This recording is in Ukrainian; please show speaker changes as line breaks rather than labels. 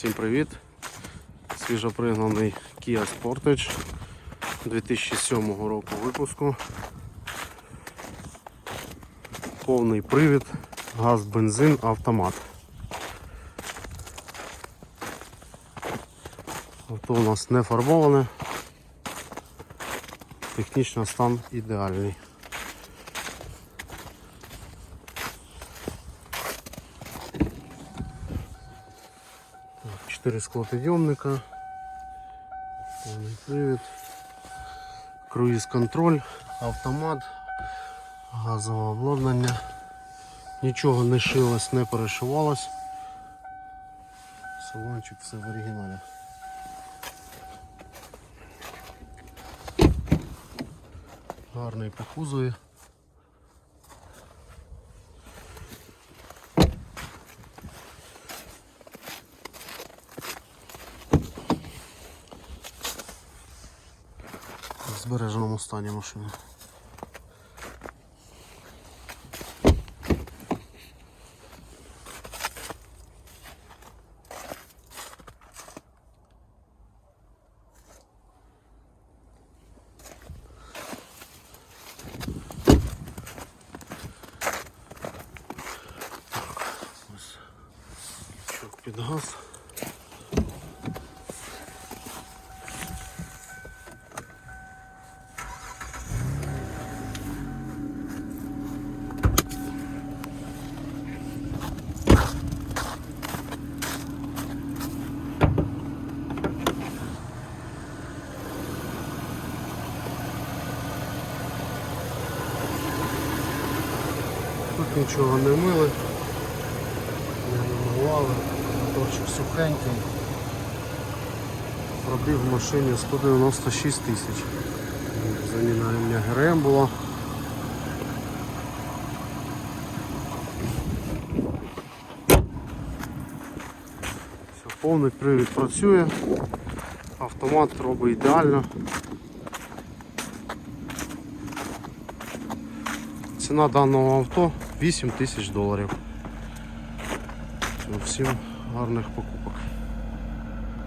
Всім привіт! Свіжопригнаний Kia Sportage 2007 року випуску. Повний привід, газ, бензин, автомат. Авто у нас не фарбоване. Технічно стан ідеальний. Чотири склопідйомника, повний привід, круїз контроль, автомат, газове обладнання. Нічого не шилось, не перешивалось. Салончик все в оригіналі. Гарний по кузові. Збереженому стані машини. Ось Чок під газ. Тут нічого не мили, не намивали, моторчик сухенький. Пробіг в машині 196 тисяч. Заміна ремня ГРМ була. Все, повний привід працює, автомат робить ідеально. Ціна даного авто 8 тисяч доларів. Всім гарних покупок.